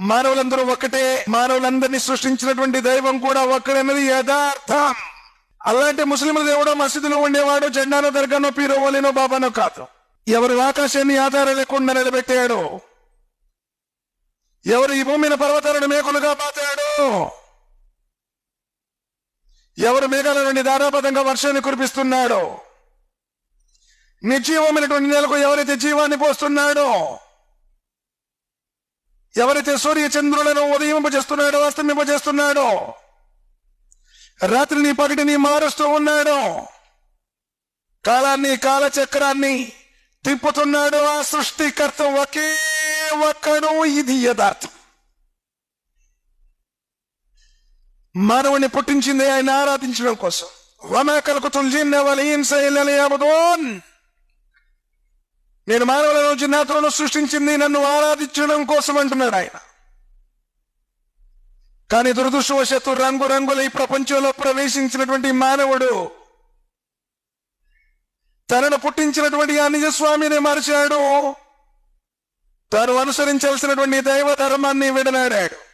మానవులందరూ ఒక్కటే మానవులందరినీ సృష్టించినటువంటి దైవం కూడా ఒక్కడన్నది యథార్థం. అలాంటి ముస్లింల దేవుడు మసీదులో ఉండేవాడు జెండానో దర్గానో పీరో బాబానో కాదు. ఎవరు ఆకాశాన్ని ఆధారం లేకుండా నిలబెట్టాడు? ఎవరు ఈ భూమిని పర్వతాలను మేకులుగా పాతాడు? ఎవరు మేఘాల నుండి దారాపదంగా వర్షాన్ని కురిపిస్తున్నాడో? నిర్జీవమైనటువంటి నేలకు ఎవరైతే జీవాన్ని పోస్తున్నాడో? ఎవరైతే సూర్య చంద్రులను ఉదయింపజేస్తున్నాడో అస్తమింపజేస్తున్నాడో రాత్రిని పగటిని మారుస్తూ ఉన్నాడో కాలాన్ని కాలచక్రాన్ని తిప్పుతున్నాడు ఆ సృష్టికర్త ఒకే ఒక్కడు ఇది యథార్థం. మానవుని పుట్టించింది ఆయన ఆరాధించడం కోసం. వమా కలుకుతుల్ నేను మానవుల ఇన్స ఇల్లా సృష్టించింది నన్ను ఆరాధించడం కోసం అంటున్నాడు ఆయన. కానీ దురదృష్టవశాత్తు రంగు రంగుల ఈ ప్రపంచంలో ప్రవేశించినటువంటి మానవుడు తనను పుట్టించినటువంటి ఆ నిజస్వామిని మరిచాడు. తాను అనుసరించాల్సినటువంటి దైవ ధర్మాన్ని విడనాడాడు.